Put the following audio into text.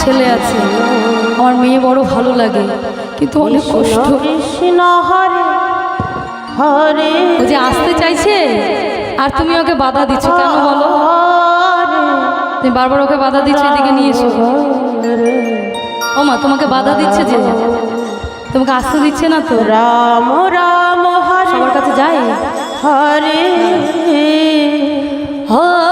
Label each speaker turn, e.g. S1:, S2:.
S1: ছেলে আছে আমার মেয়ে বড় ভালো লাগে কিন্তু অনেক কষ্ট।
S2: হরে হরে
S1: ও যে আসতে চাইছে আর তুমি ওকে বাধা দিচ্ছ কেন বলো? তুমি বারবার ওকে বাধা দিচ্ছ এদিকে নিয়ে এসো। ও মা তোমাকে বাধা দিচ্ছে যে তোমাকে আসতে দিচ্ছে না তো?
S2: রাম রাম হরে
S1: সবার কাছে যায়
S2: হরে
S1: হরে।